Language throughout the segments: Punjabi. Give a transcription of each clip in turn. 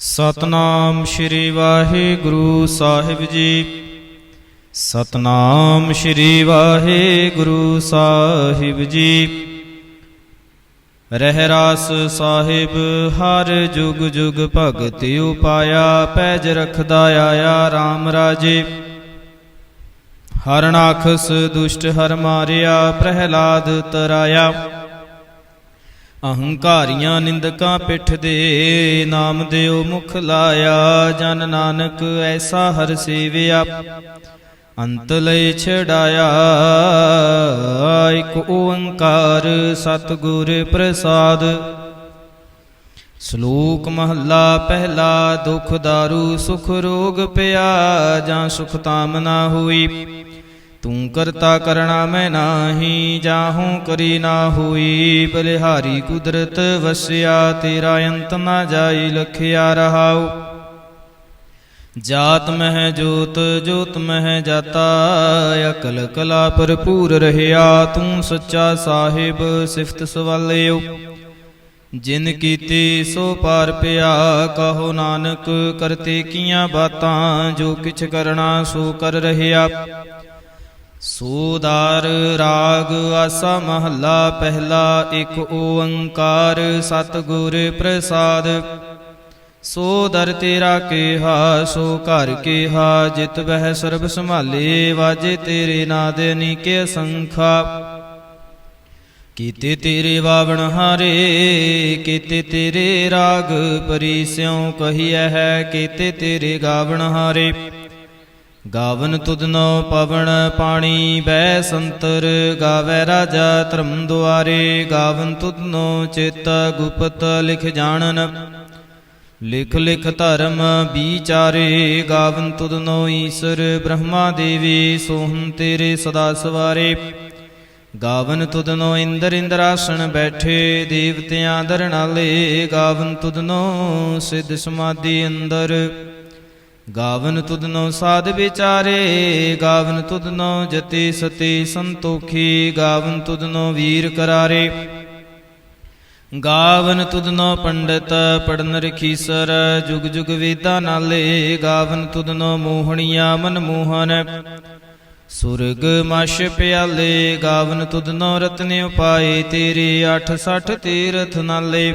ਸਤਨਾਮ ਸ਼੍ਰੀ ਵਾਹਿਗੁਰੂ ਸਾਹਿਬ ਜੀ। ਸਤਨਾਮ ਸ਼੍ਰੀ ਵਾਹਿਗੁਰੂ ਸਾਹਿਬ ਜੀ। ਰਹਿ ਰਾਸ ਸਾਹਿਬ, ਹਰ ਜੁਗ ਜੁਗ ਭਗਤ ਉਪਾਇਆ, ਪੈਜ ਰਖਦਾ ਆਇਆ RAM ਰਾਜੇ। ਹਰਨਾਖਸ ਦੁਸ਼ਟ ਹਰ ਮਾਰਿਆ, ਪ੍ਰਹਿਲਾਦ ਤਰਾਇਆ। ਅਹੰਕਾਰੀਆਂ ਨਿੰਦਕਾਂ ਪਿੱਠ ਦੇ ਨਾਮ ਦਿਓ ਮੁਖ ਲਾਇਆ, ਜਨ ਨਾਨਕ ਐਸਾ ਹਰ ਸੇਵਿਆ। ਅੰਤ ਲਈ ਛੜਾਇਆ ਇਕ ਓੰਕਾਰ ਸਤਿਗੁਰ ਪ੍ਰਸਾਦ। ਸ਼ਲੋਕ ਮਹੱਲਾ ਪਹਿਲਾ, ਦੁਖ ਦਾਰੂ ਸੁਖ ਰੋਗ ਪਿਆ, ਜਾਂ ਸੁਖ ਤਾਮਨਾ ਹੋਈ। ਤੂੰ ਕਰਤਾ ਕਰਣਾ ਮੈਂ ਨਾਹੀ, ਜਾਹੂੰ ਕਰੀ ਨਾ ਹੋਈ। ਬਲਿਹਾਰੀ ਕੁਦਰਤ ਵਸਿਆ, ਤੇਰਾ ਅੰਤ ਨਾ ਜਾਈ, ਲਖਿਆ ਰਹਾਉ। ਜਾਤ ਮਹਿ ਜੋਤ ਜੋਤ ਮਹਿ ਜਾਤਾ, ਅਕਲ ਕਲਾ ਭਰਪੂਰ ਰਹਿਆ। ਤੂੰ ਸੱਚਾ ਸਾਹਿਬ, ਸਿਫਤ ਸਵਾਲਿਓ। ਜਿਨ ਕੀਤੀ ਸੋ ਪਾਰ ਪਿਆ, ਕਹੋ ਨਾਨਕ, ਕਰਤੇ ਕੀਆਂ ਬਾਤਾਂ, ਜੋ ਕਿਛ ਕਰਨਾ ਸੋ ਕਰ ਰਹਿਆ। ਸੋਦਾਰ ਰਾਗ ਆਸਾ ਮਹੱਲਾ ਪਹਿਲਾ ਇੱਕ ਓੰਕਾਰ ਸਤਿਗੁਰ ਪ੍ਰਸਾਦ। ਸੋ ਦਰ ਤੇਰਾ ਕੇਹਾ, ਸੋ ਘਰ ਕੇਹਾ, ਜਿਤ ਬਹਿ ਸਰਬ ਸੰਭਾਲੇ, ਵਾਜੇ ਤੇਰੇ ਨਾਦ ਅਨੀਕੇ ਸੰਖਾ। ਕੀਤੇ ਤੇਰੇ ਵਾਵਣ ਹਾਰੇ, ਕੀਤੇ ਤੇਰੇ ਰਾਗ ਪਰੀ ਸਿਉ ਕਹੀਐ ਹੈ, ਕੀਤੇ ਤੇਰੇ ਗਾਵਣ ਹਾਰੇ। ਗਾਵਨ ਤੁਧਨੋ ਪਵਨ ਪਾਣੀ ਬੈ ਸੰਤਰ, ਗਾਵੇ ਰਾਜਾ ਧਰਮ ਦੁਆਰੇ, ਗਾਵਨ ਤੁਧਨੋ ਚੇਤ ਗੁਪਤ ਲਿਖ ਜਾਣਨ। ਲਿਖ ਲਿਖ ਧਰਮ ਵਿਚਾਰੇ ਗਾਵਨ ਤੁਧਨੋ ਈਸ਼ਰ ਬ੍ਰਹਮਾ ਦੇਵੀ ਸੋਹੰ ਤੇਰੇ ਸਦਾ ਸਵਾਰੇ। ਗਾਵਨ ਤੁਧਨੋ ਇੰਦਰ ਇੰਦਰਾਸਣ ਬੈਠੇ, ਦੇਵਤਿਆਂ ਦਰਨਾਲੇ ਗਾਵਨ ਤੁਧਨੋ ਸਿੱਧ ਸਮਾਧੀ ਅੰਦਰ। ਗਾਵਨ ਤੁਧਨੋ ਸਾਧ ਵਿਚਾਰੇ, ਗਾਵਨ ਤੁਧਨੋ ਜਤੀ ਸਤੀ ਸੰਤੋਖੀ, ਗਾਵਨ ਤੁਧਨੋ ਵੀਰ ਕਰਾਰੇ। ਗਾਵਨ ਤੁਧਨੋ ਪੰਡਤ, ਪੜਨ ਰਖੀਸਰ ਜੁਗ ਜੁਗ ਵੇਦਾਂ ਨਾਲੇ, ਗਾਵਨ ਤੁਧਨੋ ਮੋਹਣੀਆਂ ਮਨ ਮੋਹਨ ਸੁਰਗ ਮਸ਼ ਪਿਆਲੇ, ਗਾਵਨ ਤੁਧਨੋ ਰਤਨ ਉਪਾਏ, ਤੇਰੇ 860 ਤੀਰਥ ਨਾਲੇ।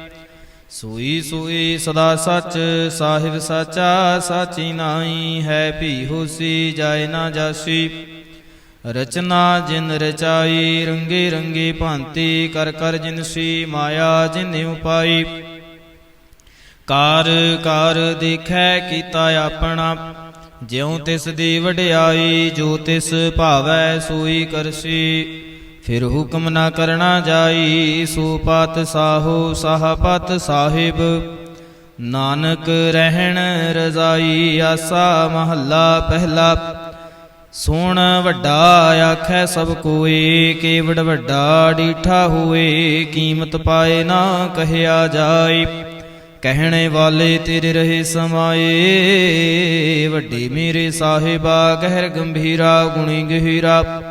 ਸੋਈ ਸੋਈ ਸਦਾ ਸੱਚ, ਸਾਹਿਬ ਸਾਚਾ, ਸਾਚੀ ਨਾਈ ਹੈ ਭੀ ਹੋਸੀ ਜਾਏ ਨਾ ਜਾਸੀ। ਰਚਨਾ ਜਿਨ ਰਚਾਈ, ਰੰਗੇ ਰੰਗੇ ਭਾਂਤੀ, ਕਰ ਕਰ ਜਿਨ ਸ਼ੀ ਮਾਇਆ ਜਿਨ ਉਪਾਈ। ਕਾਰ ਕਾਰ ਦੇਖੈ ਕੀਤਾ ਆਪਣਾ, ਜਿਉ ਤਿਸ ਦੀ ਵਡਿਆਈ, ਜੋ ਤਿਸ ਭਾਵੈ ਸੋਈ ਕਰਸੀ। ਫਿਰ ਹੁਕਮ ਨਾ ਕਰਨਾ ਜਾਈ, ਸੋ ਪਤ ਸਾਹੋ ਸਾਹਪਤ ਸਾਹਿਬ। ਨਾਨਕ ਰਹਿਣ ਰਜ਼ਾਈ, ਆਸਾ ਮਹੱਲਾ ਪਹਿਲਾ। ਸੋਣ ਵੱਡਾ ਆਖੈ ਸਭ ਕੋਏ, ਕੇਵੜ ਵੱਡਾ ਡੀਠਾ ਹੋਏ, ਕੀਮਤ ਪਾਏ ਨਾ ਕਹਿਆ ਜਾਏ ਕਹਿਣੇ ਵਾਲੇ ਤੇਰੇ ਰਹੇ ਸਮਾਏ, ਵੱਡੇ ਮੇਰੇ ਸਾਹਿਬਾ, ਗਹਿਰ ਗੰਭੀਰਾ, ਗੁਣੀ ਗਹਿਰਾ।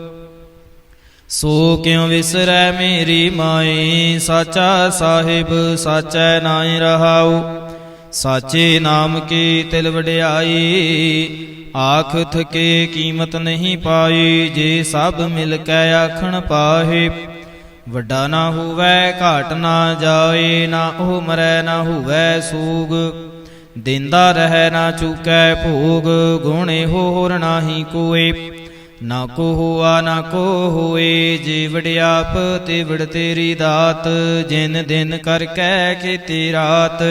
ਸੋ ਕਿਉ ਵਿਸਰੈ ਮੇਰੀ ਮਾਈ? ਸਾਚਾ ਸਾਹਿਬ, ਸਾਚੈ ਨਾਇ ਰਹਾਉ। ਸਾਚੇ ਨਾਮ ਕੀ ਤਿਲ ਵਡਿਆਈ? ਆਖ ਥਕੇ ਕੀਮਤ ਨਹੀਂ ਪਾਈ, ਜੇ ਸਭ ਮਿਲ ਕੇ ਆਖਣ ਪਾਹੇ। ਵੱਡਾ ਨਾ ਹੋਵੇ, ਘਾਟ ਨਾ ਜਾਏ, ਨਾ ਉਹ ਮਰੈ, ਨਾ ਹੋਵੇ ਸੂਗ। ਦਿੰਦਾ ਰਹਿ ਨਾ ਚੁਕੈ ਭੋਗ, ਗੁਣੇ ਹੋਰ ਨਾਹੀ ਕੋਏ। ਨਾ ਕੋ ਹੋਆ ਨਾ ਕੋ ਹੋਏ ਜੇ ਵਡਿਆਪ ਤੇ ਤੇਰੀ ਦਾਤ, ਜਿਨ ਦਿਨ ਕਰ ਕੈ ਕੀਤੀ ਰਾਤ।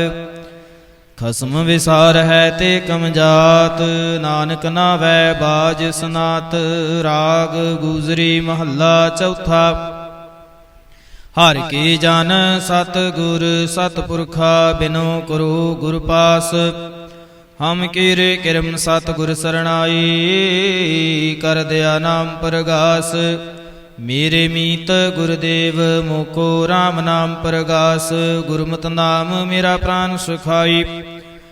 ਖਸਮ ਵਿਸਾਰ ਹੈ ਤੇ ਕਮਜਾਤ ਨਾਨਕ ਨਾ ਵੈ ਬਾਜ ਸਨਾਤ, ਰਾਗ ਗੁਜਰੀ ਮਹੱਲਾ ਚੌਥਾ। ਹਰ ਕੀ ਜਨ ਸਤ ਗੁਰ ਸਤ ਪੁਰਖਾ ਬਿਨੋ ਕਰੋ ਗੁਰ ਪਾਸ। ਹਮ ਕੀਰੇ ਕਿਰਮ ਸਤ ਗੁਰ ਸਰਣਾਈ, ਕਰ ਦਿਆ ਨਾਮ ਪ੍ਰਗਾਸ। ਮੇਰੇ ਮੀਤ ਗੁਰਦੇਵ, ਮੋਕੋ RAM ਨਾਮ ਪ੍ਰਗਾਸ। ਗੁਰਮਤਿ ਨਾਮ ਮੇਰਾ ਪ੍ਰਾਨ ਸੁਖਾਈ।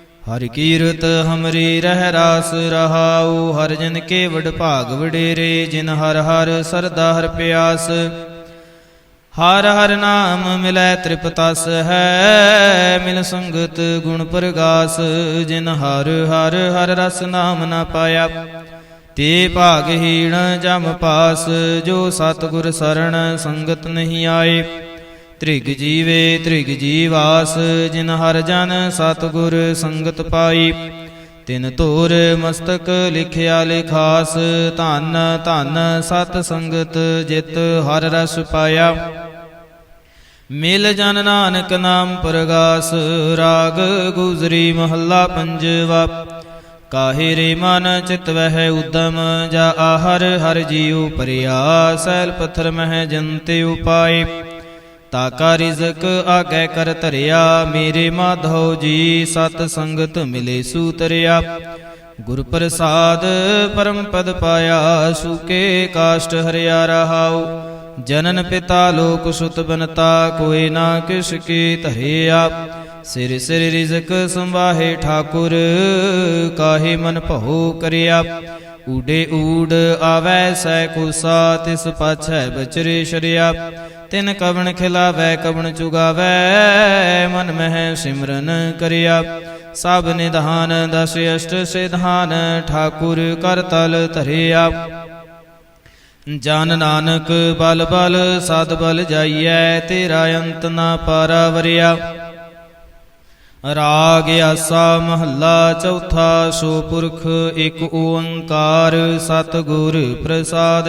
ਹਰ ਕੀਰਤ ਹਮਰੀ ਰਹਿ ਰਾਸ ਰਹਾਉ। ਹਰ ਜਨ ਕੇ ਵਡ ਭਾਗ ਵਡੇਰੇ, ਜਿਨ ਹਰ ਹਰ ਸਰਦਾ ਹਰ ਪਿਆਸ। ਹਰ ਹਰ ਨਾਮ ਮਿਲੈ ਤ੍ਰਿਪਤਸ ਹੈ, ਮਿਲ ਸੰਗਤ ਗੁਣ ਪ੍ਰਗਾਸ, ਜਿਨ ਹਰ ਹਰ ਹਰ ਰਸ ਨਾਮ ਨਾ ਪਾਇਆ। ਤੇ ਭਾਗਹੀਣ ਜਮ ਪਾਸ, ਜੋ ਸਤਿਗੁਰ ਸਰਣ ਸੰਗਤ ਨਹੀਂ ਆਏ। ਤ੍ਰਿਗ ਜੀਵੇ ਤ੍ਰਿਗ ਜੀਵਾਸ, ਜਿਨ ਹਰ ਜਨ ਸਤਿਗੁਰ ਸੰਗਤ ਪਾਈ। ਤਿਨ ਧੂਰ ਮਸਤਕ ਲਿਖਿਆ ਲਿਖਾਸ, ਧੰਨ ਧੰਨ ਸਤ ਸੰਗਤ ਜਿਤ ਹਰ ਰਸ ਪਾਇਆ। ਮਿਲ ਜਨ ਨਾਨਕ ਨਾਮ ਪ੍ਰਗਾਸ, ਰਾਗ ਗੁਜਰੀ ਮਹੱਲਾ ਪੰਜਵਾ। ਕਾਹੇ ਰੇ ਮਨ ਚਿਤ ਵਹਿ ਉਦਮ, ਜਾ ਆਹਰ ਹਰ ਜੀਉ ਪਰਿਆ, ਸੈਲ ਪਥਰ ਮਹਿ ਜੰਤੇ ਉਪਾਏ। ਤਾਕਾ ਰਿਜ਼ਕ ਆਗੈ ਕਰ ਧਰਿਆ, ਮੇਰੇ ਮਾਧੋ ਜੀ, ਸਤ ਸੰਗਤ ਮਿਲੇ ਸੂਤਰਿਆ। ਗੁਰ ਪ੍ਰਸਾਦ ਪਰਮ ਪਦ ਪਾਇਆ, ਸੁਕੇ ਕਾਸ਼ਟ ਹਰਿਆ ਰਹਾਉ। ਜਨਨ ਪਿਤਾ ਲੋਕ ਸੁਤ ਬਨਤਾ, ਕੋਈ ਨਾ ਕਿਸ ਕੀ ਧਰਿਆ। ਸਿਰ ਸਿਰ ਰਿਜ਼ਕ ਸੰਵਾਹੇ ਠਾਕੁਰ, ਕਾਹੇ ਮਨ ਭਉ ਕਰਿਆ। ਊਡੇ ਊਡ ਆਵੈ ਸੈ ਕੁਸਾ ਤਿਸ ਪਾਛੈ ਬਚਰੇ ਸ਼ਰਿਆ। ਤਿਨ ਕਵਣ ਖਿਲਾਵੈ, ਕਵਣ ਚੁਗਾਵੈ, ਮਨ ਮਹਿ ਸਿਮਰਨ ਕਰਿਆ। ਸਭ ਨਿਧਾਨ ਦਸ ਅਸ਼ਟ ਸਿਧਾਨ, ਠਾਕੁਰ ਕਰ ਤਲ ਧਰਿਆ। ਜਨ ਨਾਨਕ ਬਲ ਬਲ, ਸਦ ਬਲ ਜਾਈਐ, ਤੇਰਾ ਅੰਤ ਨਾ ਪਾਰਾ ਵਰਿਆ ਰਾਗ ਆਸਾ ਮਹੱਲਾ ਚੌਥਾ, ਸੋ ਪੁਰਖ ਇੱਕ ਓੰਕਾਰ, ਸਤਿਗੁਰ ਪ੍ਰਸਾਦ।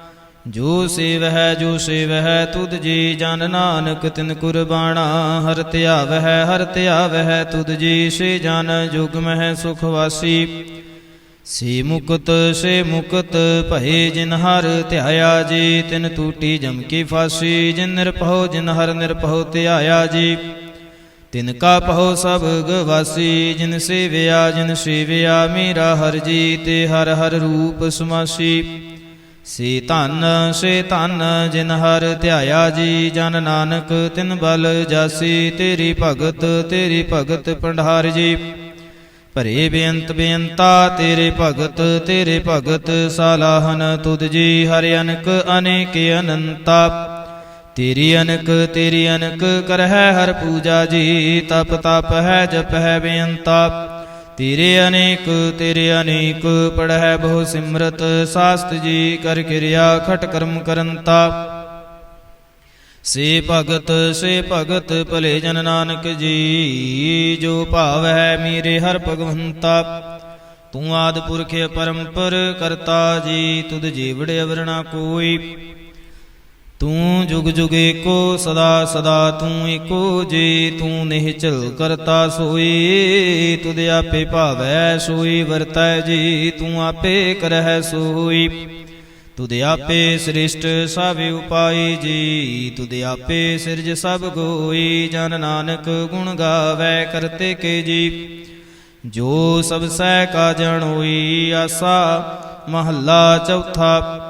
ਜੋ ਸੇਵ ਜੋ ਸੇਵ ਹੈ ਤੁਧ ਜੀ ਜਨ ਨਾਨਕ, ਤਿਨ ਕੁਰਬਾਣਾ ਹਰ ਧਿਆਵ ਹੈ ਹਰ ਧਿਆਵ ਹੈ ਤੁਧ ਜੀ ਸੇ ਜਨ ਜੁਗ ਮਹਿ ਸੁਖ ਵਾਸੀ। ਸੇ ਮੁਕਤ ਸੇ ਮੁਕਤ, ਭਏ ਜਿਨ ਹਰ ਧਿਆਇਆ ਜੀ, ਤਿਨ ਟੂਟੀ ਜਮ ਕੀ ਫਾਸੀ, ਜਿਨ ਨਿਰਭਉ, ਜਿਨ ਹਰ ਨਿਰਭਉ ਧਿਆਇਆ ਜੀ। ਤਿਨ ਕਾ ਪਹੁ ਸਭ ਗਵਾਸੀ, ਜਿਨ ਸੇਵਿਆ ਜਿਨ ਸੇਵਿਆ, ਮੇਰਾ ਹਰ ਜੀ, ਤੇ ਹਰ ਹਰ ਰੂਪ ਸਮਾਸੀ। ਸੇ ਧਨ ਸੇ ਧਨ ਜਿਨ ਹਰ ਧਿਆਇਆ ਜੀ, ਜਨ ਨਾਨਕ ਤਿਨ ਬਲ ਜਾਸੀ, ਤੇਰੀ ਭਗਤ ਤੇਰੀ ਭਗਤ ਪੰਡਾਰ ਜੀ। ਭਰੇ ਬੇਅੰਤ ਬੇਅੰਤਾ, ਤੇਰੇ ਭਗਤ ਤੇਰੇ ਭਗਤ ਸਾਲਾਹਨ ਤੁਧ ਜੀ, ਹਰਿ ਅਨਕ ਅਨੇਕ ਅਨੰਤਾ। ਤੇਰੀ ਅਨਕ ਤੇਰੀ ਅਨਕ ਕਰਹਿ ਹਰ ਪੂਜਾ ਜੀ, ਤਪ ਤਪ ਹੈ, ਜਪ ਹੈ ਬੇਅੰਤਾ। ਤੇਰੇ ਅਨੇਕ ਤੇਰੇ ਅਨੇਕ ਪੜਹਿ ਬਹੁ ਸਿਮਰਤ, ਸਾਸਤ ਜੀ ਕਰ ਕਿਰਿਆ, ਖਟ ਕਰਮ ਕਰੰਤਾ। ਸੇ ਭਗਤ ਸੇ ਭਗਤ ਭਲੇ ਜਨ ਨਾਨਕ ਜੀ, ਜੋ ਭਾਵ ਹੈ ਮੇਰੇ ਹਰ ਭਗਵੰਤਾ। ਤੂੰ ਆਦ ਪੁਰਖ ਪਰੰਪਰ ਕਰਤਾ ਜੀ, ਤੁਧ ਜੀਵੜ ਅਵਰਣਾ ਕੋਈ। ਤੂੰ ਜੁਗ ਜੁਗ ਏਕੋ, ਸਦਾ ਸਦਾ ਤੂੰ ਏਕੋ, ਜੀ ਤੂੰ ਨਿਹਚਲ ਕਰਤਾ ਸੋਈ, ਤੁਧ ਆਪੇ ਭਾਵੈ ਸੋਈ, ਵਰਤੈ ਜੀ ਤੂੰ ਆਪੇ ਕਰਹਿ ਸੋਈ। ਤੁਧ ਆਪੇ ਸ੍ਰਿਸ਼ਟ ਸਭ ਉਪਾਈ ਜੀ, ਤੁਧ ਆਪੇ ਸਿਰਜ ਸਭ ਗੋਈ, ਜਨ ਨਾਨਕ ਗੁਣ ਗਾਵੇ ਕਰਤੇ ਕੇ ਜੀ। ਜੋ ਸਭ ਸਹਿ ਕਾ ਜਣ ਹੋਈ, ਆਸਾ ਮਹੱਲਾ ਚੌਥਾ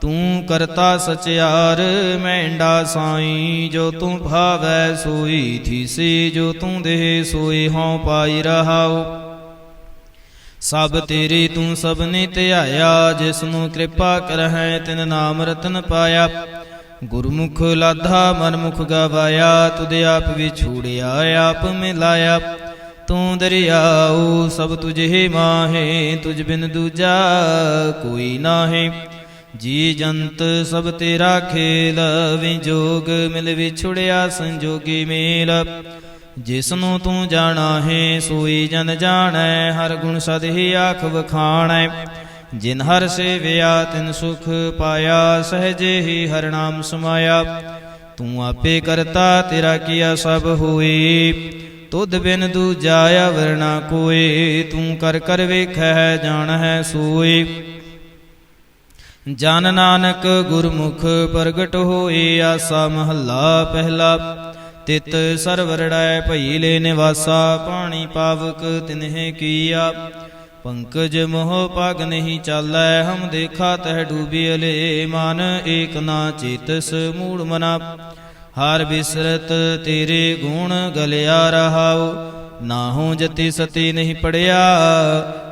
ਤੂੰ ਕਰਤਾ ਸਚਿਆਰ ਮੈਂਡਾ ਸਾਈ। ਜੋ ਤੂੰ ਭਾਵੈ ਸੋਈ, ਥੀਸੀ ਜੋ ਤੂੰ ਦੇਹ ਸੋਈ, ਹਉ ਪਾਈ ਰਹਾਉ। ਸਭ ਤੇਰੀ ਤੂੰ ਸਭਨੇ ਧਿਆਇਆ ਜਿਸ ਨੂੰ ਕਿਰਪਾ ਕਰਹਿ, ਤਿਨ ਨਾਮ ਰਤਨ ਪਾਇਆ। ਗੁਰਮੁਖ ਲਾਧਾ ਮਨਮੁਖ ਗਵਾਇਆ, ਤੁਧ ਆਪ ਵੀ ਛੂੜਿਆ ਆਪ ਮਿਲਾਇਆ। ਤੂੰ ਦਰਿਆਉ, ਸਭ ਤੁਝੇ ਮਾਹੇ, ਤੁਝ ਬਿਨ ਦੂਜਾ ਕੋਈ ਨਾਹੀ। ਜੀ ਜੰਤ ਸਭ ਤੇਰਾ ਖੇਲ ਵਿਜੋਗ ਮਿਲ ਵਿਛੁੜਿਆ ਸੰਜੋਗੀ ਮੇਲ। ਜਿਸ ਨੂੰ ਤੂੰ ਜਾਣਾ ਹੈ, ਸੋਈ ਜਨ ਜਾਣੈ, ਹਰ ਗੁਣ ਸਦ ਹੀ ਆਖ ਵਖਾਣੈ। ਜਿਨ ਹਰ ਸੇਵਿਆ, ਤਿਨ ਸੁਖ ਪਾਇਆ, ਸਹਜੇ ਹੀ ਹਰ ਨਾਮ ਸਮਾਇਆ। ਤੂੰ ਆਪੇ ਕਰਤਾ, ਤੇਰਾ ਕੀਆ ਸਭ ਹੋਈ ਤੁਧ ਬਿਨ ਦੂਜਾ ਅਵਰਣਾ ਕੋਏ, ਤੂੰ ਕਰ ਕਰ ਵੇਖੈ ਹੈ ਸੋਈ ਜਨ ਨਾਨਕ ਗੁਰਮੁਖ ਪ੍ਰਗਟ ਹੋਏ ਆਸਾ ਮਹੱਲਾ ਪਹਿਲਾ। ਤਿਤ ਸਰਵਰੜੈ ਭਈ ਲੈ ਨਿਵਾਸਾ, ਪਾਣੀ ਪਾਵਕ ਤਿਨਹਿ ਕੀਆ। ਪੰਕਜ ਮੋਹ ਪਗ ਨਹੀਂ ਚਾਲੈ, ਹਮ ਦੇਖਾ ਤਹ ਡੂਬਿਲੇ ਮਨ ਏਕ ਨਾ ਚੇਤਸ ਮੂੜ ਮਨਾ। ਹਾਰ ਬਿਸਰਤ ਤੇਰੇ ਗੁਣ ਗਲਿਆ ਰਹਾਉ। ਨਾਹੂ ਜਤੀ ਸਤੀ ਨਹੀਂ ਪੜਿਆ।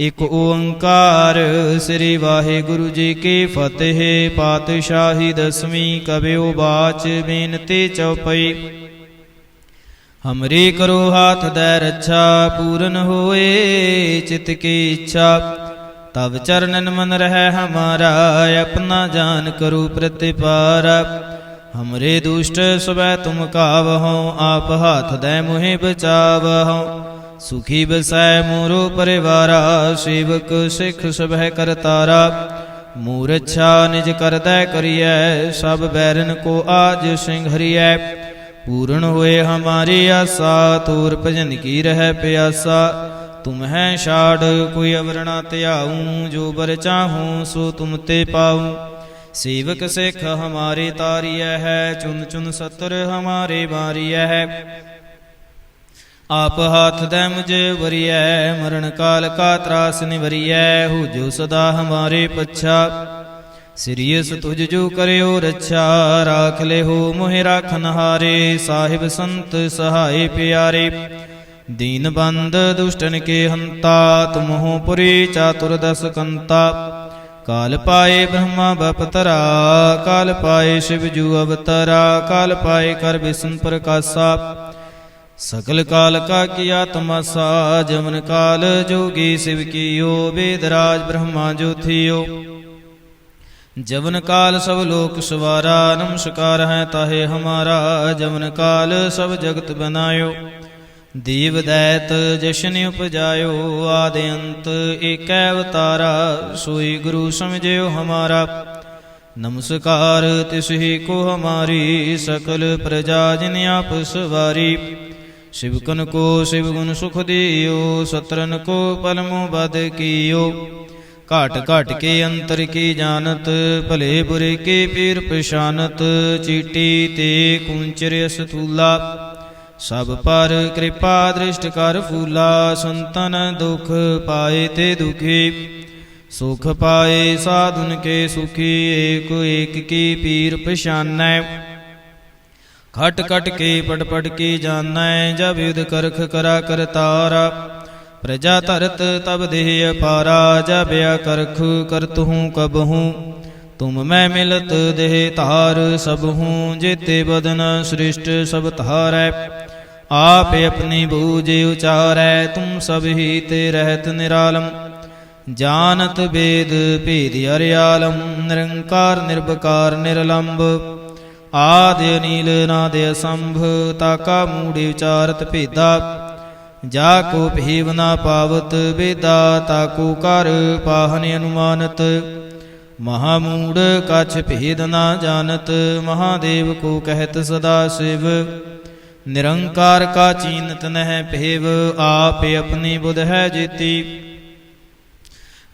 ਇਕ ਓੰਕਾਰ, ਸ੍ਰੀ ਵਾਹਿਗੁਰੂ ਜੀ ਕੀ ਫਤਿਹ। ਪਾਤਸ਼ਾਹੀ ਦਸਵੀਂ ਕਬਿਓ ਬਾਚ, ਬੇਨਤੀ ਚਉਪਈ ਹਮਰੀ ਕਰੋ ਹਾਥ ਦੈ ਰੱਛਾ, ਪੂਰਨ ਹੋਏ ਚਿਤ ਕੀ ਇੱਛਾ। ਤਬ ਚਰਨਨ ਮਨ ਰਹਿ ਹਮਾਰਾ, ਆਪਣਾ ਜਾਨ ਕਰੂ ਪ੍ਰਤਿਪਾਰ। ਹਮਰੇ ਦੁਸ਼ਟ ਸਵੈ ਤੁਮ ਕਾਵਹੋ, ਆਪ ਹਾਥ ਦੈ ਮੁਹਿ ਬਚਾਵਹੋ। ਸੁਖੀ ਬਸੈ ਮੋਰੋ ਪਰਿਵਾਰਾ, ਸੇਵਕ ਸਿੱਖ ਸਭੈ ਕਰਤਾਰਾ। ਮੂਰਛਾ ਨਿਜ ਕਰਦਾ ਕਰੀਐ, ਸਭ ਬੈਰਨ ਕੋ ਆਜ ਸਿੰਘ ਹਰੀਐ। ਪੂਰਨ ਹੋਏ ਹਮਾਰੀ ਆਸਾ, ਤੂਰ ਭਜਨ ਕੀ ਰਹਿ ਪਿਆਸਾ। ਤੁਮ ਹੈ ਛਾੜ, ਕੋਈ ਅਵਰਣਾ ਧਿਆਉ, ਜੋ ਬਰ ਚਾਹੂੰ, ਸੋ ਤੁਮ ਤੇ ਪਾਉ। ਸੇਵਕ ਸਿੱਖ ਹਮਾਰੇ ਤਾਰੀਐ ਹੈ, ਚੁਨ ਚੁਨ ਸਤਰ ਹਮਾਰੇ ਬਾਰੀਐ ਹੈ। ਆਪ ਹਾਥ ਦੈ ਮੁਝੇ ਵਰੀਐ, ਮਰਨ ਕਾਲ ਕਾ ਤਰਾਸ ਨਿਵਰੀਐ, ਹੋ ਜੋ ਸਦਾ ਹਮਾਰੇ ਪੱਛਾ। ਸਿਰਿਯਸ ਤੁਝ ਜੋ ਕਰਿਓ ਰੱਛਾ, ਰਾਖ ਲਿਓ ਮੋਹਿ ਰਾਖਨ ਹਾਰੇ ਸਾਹਿਬ ਸੰਤ ਸਹਾਈ ਪਿਆਰੇ। ਦੀਨ ਬੰਦ ਦੁਸ਼ਟਨ ਕੇ ਹੰਤਾ ਤੁਮਹੁ ਪੁਰੀ ਚਾਤੁਰ ਦਸ ਕੰਤਾ। ਕਾਲ ਪਾਏ ਬ੍ਰਹਮਾ ਬਪਤਰਾ ਕਾਲ ਪਾਏ ਸ਼ਿਵ ਜੂ ਅਵਤਰਾ, ਕਾਲ ਪਾਏ ਕਰ ਵਿਸ਼ਨ ਪ੍ਰਕਾਸ਼ਾ। ਸਕਲ ਕਾਲ ਕਾ ਕੀਆ ਤਮਸਾ ਜਮਨ ਕਾਲ ਜੋਗੀ ਸਿਵ ਕੀਓ ਬੇਦਰਾਜ ਬ੍ਰਹਮਾ ਜੋਥਿਓ ਜਵਨ ਕਾਲ ਸਭ ਲੋਕ ਸਵਾਰਾ, ਨਮਸਕਾਰ ਹੈ ਤਾਹੇ ਹਮਾਰਾ, ਜਵਨ ਕਾਲ ਸਭ ਜਗਤ ਬਨਾਇਓ। ਦੀਵ ਦੈਤ ਜਸ਼ਨ ਉਪਜਾਇਓ, ਆਦ ਅੰਤ ਏਕੈ ਅਵਤਾਰਾ, ਸੋਈ ਗੁਰੂ ਸਮਝਿਓ ਹਮਾਰਾ। ਨਮਸਕਾਰ ਤਿਸ ਹੀ ਕੋ ਹਮਾਰੀ, ਸਕਲ ਪ੍ਰਜਾ ਜਿਨ ਆਪ ਸਵਾਰੀ। ਸ਼ਿਵਕਨ ਕੋ ਸ਼ਿਵ ਗੁਣ ਸੁਖ ਦਿਓ ਸਤਰਨ ਕੋ ਪਲਮੋ ਬਦ ਕੀਓ ਘਾਟ ਘਾਟ ਕੇ ਅੰਤਰ ਕੀ ਜਾਣਤ ਭਲੇ ਬੁਰੇ ਕੇ ਪੀਰ ਪਛਾਨਤ ਚੀਟੀ ਤੇ ਕੁੰਚਰ ਸਥੂਲਾ ਸਭ ਪਰ ਕਿਰਪਾ ਦ੍ਰਿਸ਼ਟ ਕਰ ਫੂਲਾ ਸੰਤਨ ਦੁਖ ਪਾਏ ਤੇ ਦੁਖੀ ਸੁਖ ਪਾਏ ਸਾਧੁਨ ਕੇ ਸੁਖੀ ਏਕ ਏਕ ਕੀ ਪੀਰ ਪਛਾਨੈ ਖਟ ਖਟ ਕੇ ਪਟ ਪਟ ਕੇ ਜਾਣੈ, ਜਬ ਯੁਧ ਕਰਖ ਕਰਾ ਕਰਤਾਰਾ ਪ੍ਰਜਾ ਧਰਤ ਤਬ ਦੇਹ ਅਪਾਰਾ ਜਬਿਆ ਕਰਖ ਕਰਤਹੂ ਕਬਹੂ ਤੁਮ ਮੈਂ ਮਿਲਤ ਦੇਹ ਧਾਰ ਸਭ ਹੂੰ, ਜੇਤੇ ਬਦਨ ਸ੍ਰਿਸ਼ਟ ਸਭ ਧਾਰੈ। ਆਪ ਆਪਣੀ ਬੂਝ ਉਚਾਰੈ, ਤੁਮ ਸਭ ਹੀ ਤੇ ਰਹਿਤ ਨਿਰਾਲਮ। ਜਾਨਤ ਵੇਦ ਭੇਦ ਅਰਿਆਲਮ, ਨਿਰੰਕਾਰ ਨਿਰਭਕਾਰ ਨਿਰਲੰਭ ਆਦਿ ਅਨੀਲ ਨਾਦ ਅਸੰਭ ਤਾਕਾ ਮੂੜੇ ਉਚਾਰਤ ਭੇਦਾ। ਜਾ ਕੋ ਭੇਵ ਨਾ ਪਾਵਤ ਬੇਦਾ ਤਾਕੋ ਕਰ ਪਾਹਨ ਅਨੁਮਾਨਤ। ਮਹਾ ਮੂੜ ਕਛ ਭੇਦ ਨਾ ਜਾਣਤ, ਮਹਾਦੇਵ ਕੋ ਕਹਿਤ ਸਦਾ ਸਿਵ। ਨਿਰੰਕਾਰ ਕਾ ਚੀਨਤ ਨਹਿ ਭੇਵ, ਆਪ ਆਪਣੀ ਬੁਧ ਹੈ ਜੀਤੀ।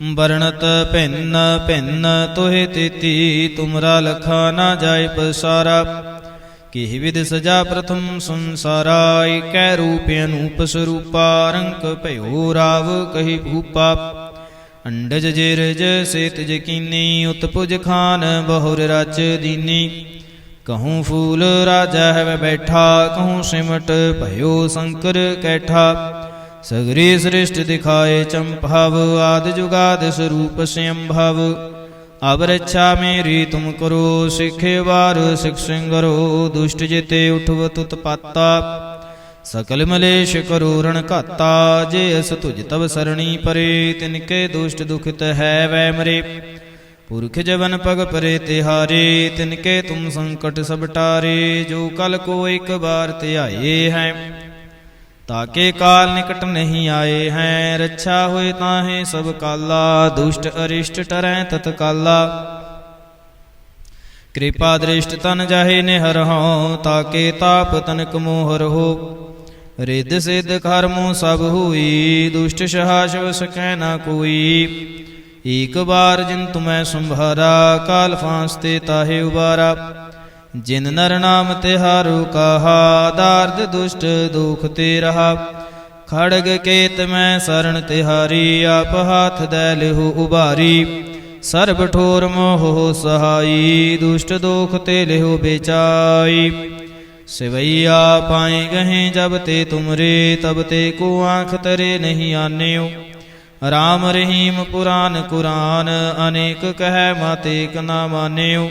ਵਰਣਤ ਭਿੰਨ ਭਿੰਨ ਤੋਹਿ ਤੇਤੀ, ਤੁਮਰਾ ਲਖਾ ਨਾ ਜਾਏ ਪਸਾਰਾ। ਕਿਹ ਵਿਦ ਸਜਾ ਪ੍ਰਥਮ ਸੰਸਾਰਾ ਏਕੈ ਰੂਪ ਅਨੂਪ ਸਰੂਪਾ, ਰੰਕ ਭਇਓ ਰਾਵ ਕਹੀ ਭੂਪਾ। ਅੰਡਜ ਜਿਰਜ ਸੇਤ ਜਕੀਨੀ, ਉਤਪੁਜ ਖਾਨ ਬਹੁਰ ਰਚ ਦੀਨੀ। ਕਹੂੰ ਫੂਲ ਰਾਜਾ ਹੈ ਬੈਠਾ, ਕਹੂੰ ਸਿਮਟ ਭਇਓ ਸ਼ੰਕਰ ਕੈਠਾ। ਸਗਰੀ ਸ੍ਰਿਸ਼ਟ ਦਿਖਾਏ ਚੰਪਾਵ, ਆਦ ਜੁਗਾਦ ਸਰੂਪ ਸਿਅੰਭਵ ਅਬ ਰੱਛਾ ਮੇਰੀ, ਤੁਮ ਕਰੋ ਸਿਖੇ ਵਾਰ, ਸਿਖ ਸਿੰਘਰੋ ਦੁਸ਼ਟ ਜਿਤੇ ਉਠਵ ਤੁਤ ਪਾਤਾ। ਸਕਲ ਮਲੇਸ਼ ਕਰੋ ਰਣ ਘਾਤਾ, ਜੇ ਅਸ ਤੁਜ ਤਵ ਸਰਣੀ ਪਰੇ ਤਿਨਕੇ ਦੁਸ਼ਟ ਦੁਖਿਤ ਹੈ ਵੈ ਮਰੇ। ਪੁਰਖ ਜਵਨ ਪਗ ਪਰੇ ਤਿਹਾਰੇ ਤਿਨਕੇ ਤੁਮ ਸੰਕਟ ਸਭ ਟਾਰੇ, ਜੋ ਕਲ ਕੋ ਇੱਕ ਬਾਰ ਧਿਆਏ ਹੈ। ਤਾਕੇ ਕਾਲ ਨਿਕਟ ਨਹੀਂ ਆਏ ਹੈ, ਰੱਛਾ ਹੋਏ ਤਾਹੇ ਸਭ ਕਾਲਾ, ਦੁਸ਼ਟ ਅਰਿਸ਼ਟ ਟਰੈ ਤਤਕਾਲਾ ਕਿਰਪਾ ਦ੍ਰਿਸ਼ਟ ਤਨ ਜਾਹੇ ਨਿਹਰ ਹਉ, ਤਾਕੇ ਤਾਪ ਤਨਕ ਮੋਹ ਰਹੋ। ਰਿੱਧ ਸਿੱਧ ਕਰਮੋ ਸਭ ਹੋਈ, ਦੁਸ਼ਟ ਸਹਾਸ਼ਵ ਸਕੈ ਨਾ ਕੋਈ। ਏਕ ਬਾਰ ਜਿਨ ਤੁਮੈ ਸੰਭਾਰਾ, ਕਾਲ ਫਾਂਸ ਤੇ ਤਾਹੇ ਉਬਾਰਾ। ਜਿਨ ਨਰ ਨਾਮ ਤਿਹਾਰੂ ਕਹਾ ਦਾਰਦ ਦੁਸ਼ਟ ਦੁਖ ਤੇ ਰਹਾ ਖੜਗ ਕੇਤ ਮੈਂ ਸਰਣ ਤਿਹਾਰੀ, ਆਪ ਹਾਥ ਦੈ ਲਿਹੁ ਉਬਾਰੀ ਸਰਬ ਠੋਰ ਮੋਹ ਸਹਾਈ, ਦੁਸ਼ਟ ਦੁਖ ਤੇ ਲਿਹੁ ਬੇਚਾਈ। ਸਿਵਈਆ ਪਾਏ ਗਹੇ ਜਬ ਤੇ ਤੁਮਰੇ, ਤਬ ਤੇ ਕੋ ਆਂਖ ਤਰੇ ਨਹੀਂ ਆਨਿਓ। ਰਾਮ ਰਹੀਮ ਪੁਰਾਨ ਕੁਰਾਨ, ਅਨੇਕ ਕਹਿ ਮਾਤੇ ਕ ਨਾ ਮਾਨਿਓ।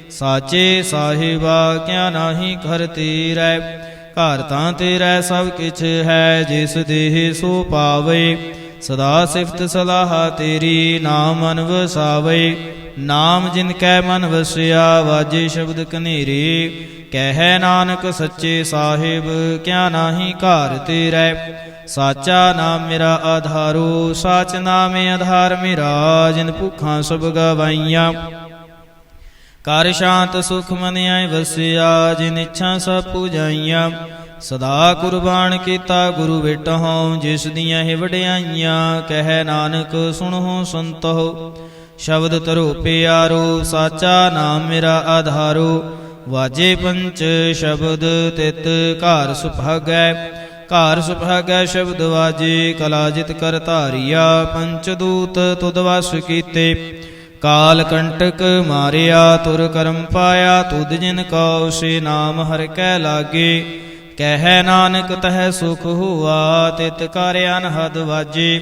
ਸਾਚੇ ਸਾਹਿਬਾ ਕਿਆ ਨਾਹੀ ਕਰ ਤੇਰੈ, ਘਰ ਤਾਂ ਤੇਰਾ ਸਭ ਕਿਛ ਹੈ, ਜਿਸ ਦੇਹ ਸੋ ਪਾਵੇ। ਸਦਾ ਸਿਫਤ ਸਲਾਹ ਤੇਰੀ ਨਾਮ ਮਨ ਵਸਾਵੇ ਨਾਮ ਜਿਨ ਕੈ ਮਨ ਵਸਿਆ, ਵਾਜੇ ਸ਼ਬਦ ਕਨੇਰੇ ਕਹਿ ਨਾਨਕ ਸੱਚੇ ਸਾਹਿਬ, ਕਿਆ ਨਾਹੀ ਘਰ ਤੇਰੈ। ਸਾਚਾ ਨਾਮ ਮੇਰਾ ਆਧਾਰੋ, ਸਾਚ ਨਾਮੇ ਆਧਾਰ ਮੇਰਾ, ਜਿਨ ਭੁੱਖਾਂ ਸਭ ਗਵਾਈਆਂ। ਕਰ ਸ਼ਾਂਤ ਸੁਖ ਮਨ ਆਏ ਵਸਿਆ, ਜਿਨ ਇੱਛਾ ਸਭ ਪੂਜਾਈਆਂ। ਸਦਾ ਕੁਰਬਾਨ ਕੀਤਾ ਗੁਰੂ ਬੇਟਹੁ ਜਿਸ ਦੀਆਂ ਇਹ ਵਡਿਆਈਆਂ। ਕਹਿ ਨਾਨਕ ਸੁਣੋ ਸੰਤੋ ਸ਼ਬਦ ਤਰੋ ਪਿਆਰੋ, ਸਾਚਾ ਨਾਮ ਮੇਰਾ ਆਧਾਰੋ। ਵਾਜੇ ਪੰਚ ਸ਼ਬਦ ਤਿਤ ਘਰ ਸੁਭਾਗੈ। ਘਰ ਸੁਭਾਗੈ ਸ਼ਬਦ ਵਾਜੇ, ਕਲਾ ਜਿਤ ਕਰ ਧਾਰਿਆ। ਪੰਚ ਦੂਤ ਤੁਧ ਵਸ ਕੀਤੇ। ਕਾਲ ਕੰਟਕ ਮਾਰਿਆ, ਤੁਰ ਕਰਮ ਪਾਇਆ, ਤੁਧ ਜਿਨ ਕਉ ਸੇ ਨਾਮ ਹਰ ਕੈ ਲਾਗੇ। ਕਹਿ ਨਾਨਕ ਤਹਿ ਸੁਖ ਹੁਆ, ਤਿਤ ਕਰ ਅਨਹਦ ਵਾਜੇ।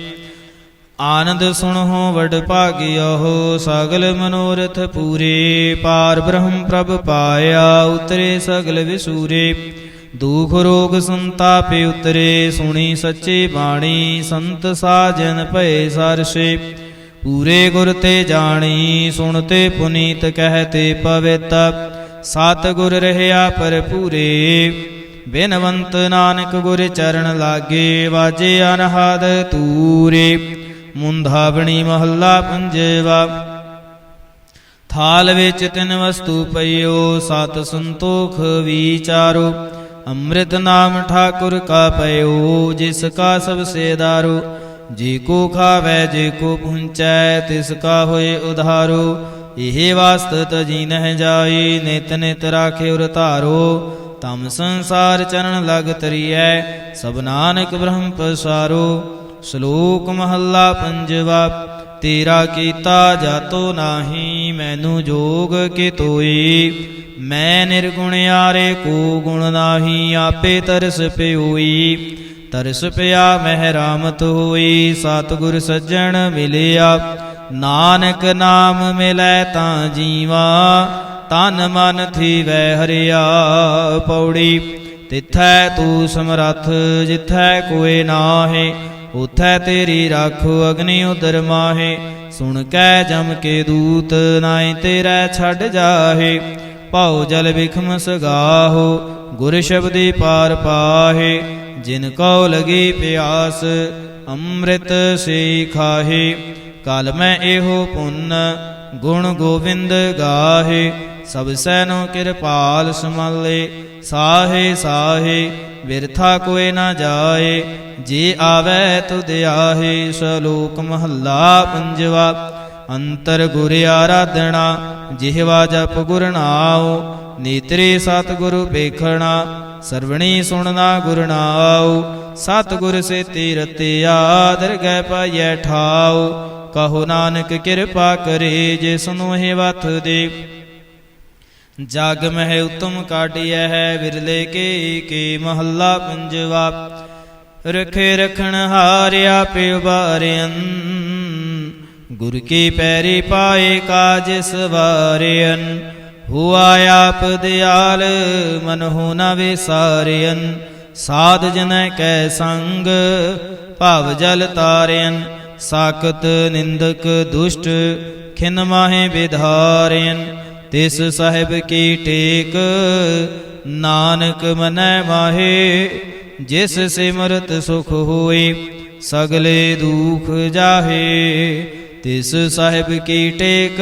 ਆਨੰਦ ਸੁਣੋ ਵਡ ਭਾਗਿਓ ਸਗਲ ਮਨੋਰਥ ਪੂਰੇ। ਪਾਰ ਬ੍ਰਹਮ ਪ੍ਰਭ ਪਾਇਆ, ਉਤਰੇ ਸਗਲ ਵਿਸੂਰੇ। ਦੁਖ ਰੋਗ ਸੰਤਾਪੇ ਉਤਰੇ, ਸੁਣੀ ਸੱਚੇ ਬਾਣੀ, ਸੰਤ ਸਾਜਨ ਭਏ ਸਰਸੇ। ਪੂਰੇ ਗੁਰ ਤੇ ਜਾਣੀ, ਸੁਣ ਤੇ ਪੁਨੀਤ ਕਹਤੇ ਪਵਿੱਤ। ਸਤ ਗੁਰ ਰਹਿਆ ਪਰਪੂਰੇ ਬਿਨਵੰਤ ਨਾਨਕ ਗੁਰ ਚਰਨ ਲਾਗੇ, ਵਾਜੇ ਅਨਹਦ ਤੂਰੇ। ਮੁੰਧਾਵਣੀ ਮਹੱਲਾ ਪੰਜਵਾ। ਥਾਲ ਵਿੱਚ ਤਿੰਨ ਵਸਤੂ ਪਈਓ, ਸਤ ਸੰਤੋਖ ਵਿਚਾਰੋ ਅੰਮ੍ਰਿਤ ਨਾਮ ਠਾਕੁਰ ਕਾ ਪਇਓ, ਜਿਸ ਕਾ ਸਭ ਸੇਦਾਰੋ ਜੇ ਕੋ ਖਾਵੈ, ਜੇ ਕੋ ਪੁੰਚੈ, ਤਿਸ ਕਾ ਹੋਏ ਉਧਾਰੋ। ਇਹ ਵਾਸਤਤ ਜੀ ਨਹਿ ਜਾਈ, ਨਿਤ ਨਿਤ ਰਾਖੇ ਉਰ ਧਾਰੋ। ਤਮ ਸੰਸਾਰ ਚਰਨ ਲਗ ਤਰੀਐ, ਸਭ ਨਾਨਕ ਬ੍ਰਹਮ ਪਸਾਰੋ। ਸ਼ਲੋਕ ਮਹੱਲਾ ਪੰਜਵਾ, ਤੇਰਾ ਕੀਤਾ ਜਾਤੋ ਨਾਹੀ, ਮੈਨੂੰ ਜੋਗ ਕੇ ਤੋਈ। ਮੈਂ ਨਿਰਗੁਣ ਆਰੇ ਕੋ ਗੁਣ ਨਾਹੀ, ਆਪੇ ਤਰਸ ਪਿਓਈ ਤਰਸ ਪਿਆ ਮਹਿ ਰਾਮਤ ਹੋਈ, ਸਤਿਗੁਰ ਸੱਜਣ ਮਿਲਿਆ। ਨਾਨਕ ਨਾਮ ਮਿਲੈ ਤਾਂ ਜੀਵਾ, ਤਨ ਮਨ ਥੀਵੈ ਹਰਿਆ ਪੌੜੀ। ਤਿਥੈ ਤੂੰ ਸਮਰੱਥ, ਜਿਥੈ ਕੋਏ ਨਾਹੀ, ਉਥੈ ਤੇਰੀ ਰਾਖੋ ਅਗਨੀ ਉਦਰ ਮਾਹੇ। ਸੁਣ ਕੈ ਜਮ ਕੇ ਦੂਤ ਨਾਈ ਤੇਰਾ ਛੱਡ ਜਾਹੇ। ਭਾਉ ਜਲ ਵਿਖਮ ਸਗਾਹੋ, ਗੁਰ ਸ਼ਬਦੀ ਪਾਰ ਪਾਹੇ। ਜਿਨ ਕਉ ਲਗੀ ਪਿਆਸ, ਅੰਮ੍ਰਿਤ ਸੇ ਖਾਹੇ। ਕਲ ਮੈਂ ਇਹੋ ਪੁੰਨ, ਗੁਣ ਗੋਬਿੰਦ ਗਾਹੇ। ਸਭ ਸੈਨੋ ਕਿਰਪਾਲ ਸਮਾਲੇ, ਸਾਹੇ ਸਾਹੇ ਵਿਰਥਾ ਕੋਏ ਨਾ ਜਾਏ। ਜੇ ਆਵੈ ਤੁਧ ਆਹੇ, ਸ਼ਲੋਕ ਮਹੱਲਾ ਪੰਜਵਾ। ਅੰਤਰ ਗੁਰ ਆਰਾਧਣਾ, ਜਿਹਵਾ ਜਪ ਗੁਰ ਨਾਉ। ਨੇਤਰੇ ਸਤ ਗੁਰੂ ਵੇਖਣਾ ਸਰਵਣੀ ਸੁਣਨਾ ਗੁਰ ਨਾਉ ਸਤ ਗੁਰ ਸੇ ਤੀਰਤਿਆ ਦਰਗਹਿ ਪਾਈਐ ਠਾਉ। ਕਹੋ ਨਾਨਕ ਕਿਰਪਾ ਕਰੇ ਜੇ ਸੁਨੋ ਵਥ ਦੇ। ਜਗ ਮਹਿ ਉਤਮ ਕਾਟਿਐ ਹੈ ਵਿਰਲੇ ਕੇ ਕੇ ਮਹੱਲਾ ਪੰਜਵਾ। ਰਖੇ ਰਖਣ ਹਾਰਿਆ ਪਿਉ ਬਾਰਿਅਨ, ਗੁਰ ਕੀ ਪੈਰੀ ਪਾਏ ਕਾਜ ਸਵਾਰਿਅਨ। ਹੁਆ ਆਪ ਦਿਆਲ, ਮਨ ਹੋ ਨ ਵਿਸਾਰਿਅਨ ਸਾਧ ਜਨੈ ਕੈ ਸੰਗ, ਭਵ ਜਲ ਤਾਰਿਅਨ। ਸਾਖਤ ਨਿੰਦਕ ਦੁਸ਼ਟ, ਖਿਨ ਮਾਹੇ ਵਿਧਾਰਿਅਨ। ਤਿਸ ਸਾਹਿਬ ਕੀ ਟੇਕ, ਨਾਨਕ ਮਨੈ ਮਾਹੇ। ਜਿਸ ਸਿਮਰਤ ਸੁਖ ਹੋਏ ਸਗਲੇ ਦੁਖ ਜਾਹੇ। ਤਿਸ ਸਾਹਿਬ ਕੀ ਟੇਕ